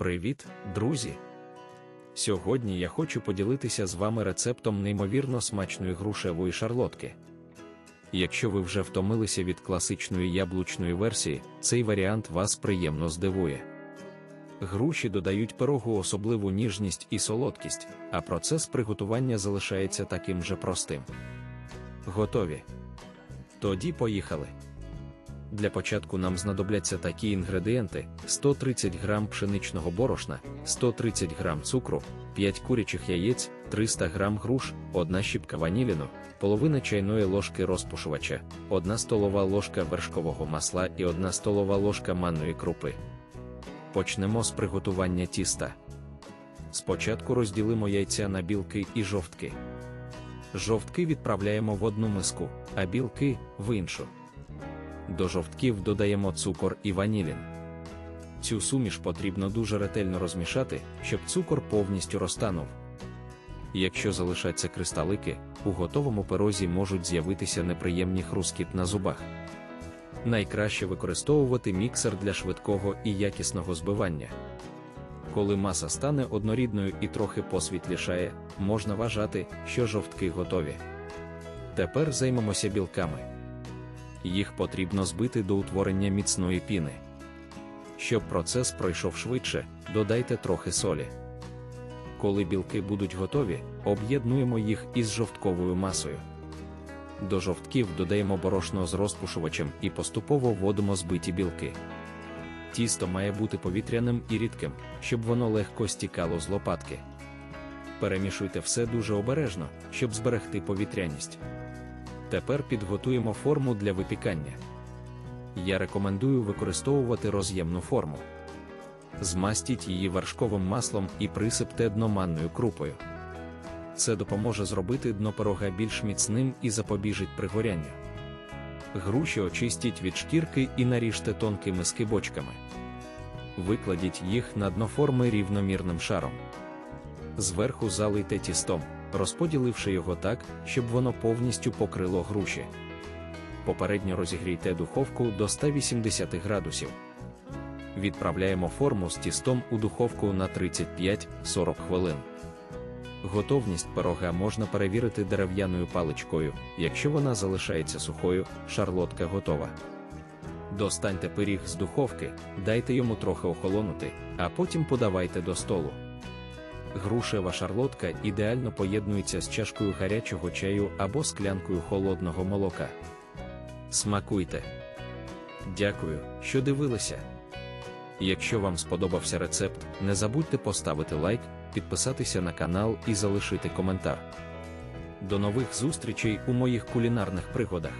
Привіт, друзі! Сьогодні я хочу поділитися з вами рецептом неймовірно смачної грушевої шарлотки. Якщо ви вже втомилися від класичної яблучної версії, цей варіант вас приємно здивує. Груші додають пирогу особливу ніжність і солодкість, а процес приготування залишається таким же простим. Готові? Тоді поїхали. Для початку нам знадобляться такі інгредієнти: 130 г пшеничного борошна, 130 г цукру, 5 курячих яєць, 300 г груш, 1 щіпка ваніліну, половина чайної ложки розпушувача, 1 столова ложка вершкового масла і 1 столова ложка манної крупи. Почнемо з приготування тіста. Спочатку розділимо яйця на білки і жовтки. Жовтки відправляємо в одну миску, а білки в іншу. До жовтків додаємо цукор і ванілін. Цю суміш потрібно дуже ретельно розмішати, щоб цукор повністю розтанув. Якщо залишаться кристалики, у готовому пирозі можуть з'явитися неприємні хрускіт на зубах. Найкраще використовувати міксер для швидкого і якісного збивання. Коли маса стане однорідною і трохи посвітлішає, можна вважати, що жовтки готові. Тепер займемося білками їх потрібно збити до утворення міцної піни. Щоб процес пройшов швидше, додайте трохи солі. Коли білки будуть готові, об'єднуємо їх із жовтковою масою. До жовтків додаємо борошно з розпушувачем і поступово вводимо збиті білки. Тісто має бути повітряним і рідким, щоб воно легко стікало з лопатки. Перемішуйте все дуже обережно, щоб зберегти повітряність. Тепер підготуємо форму для випікання. Я рекомендую використовувати роз'ємну форму. Змастіть її вершковим маслом і присипте дно манною крупою. Це допоможе зробити дно пирога більш міцним і запобіжить пригорянню. Груші очистіть від шкірки і наріжте тонкими скибочками. Викладіть їх на дно форми рівномірним шаром. Зверху залийте тістом розподіливши його так, щоб воно повністю покрило груші. Попередньо розігрійте духовку до 180 градусів. Відправляємо форму з тістом у духовку на 35-40 хвилин. Готовність пирога можна перевірити дерев'яною паличкою, якщо вона залишається сухою, шарлотка готова. Достаньте пиріг з духовки, дайте йому трохи охолонути, а потім подавайте до столу. Грушева шарлотка ідеально поєднується з чашкою гарячого чаю або склянкою холодного молока. Смакуйте! Дякую, що дивилися. Якщо вам сподобався рецепт, не забудьте поставити лайк, підписатися на канал і залишити коментар. До нових зустрічей у моїх кулінарних пригодах.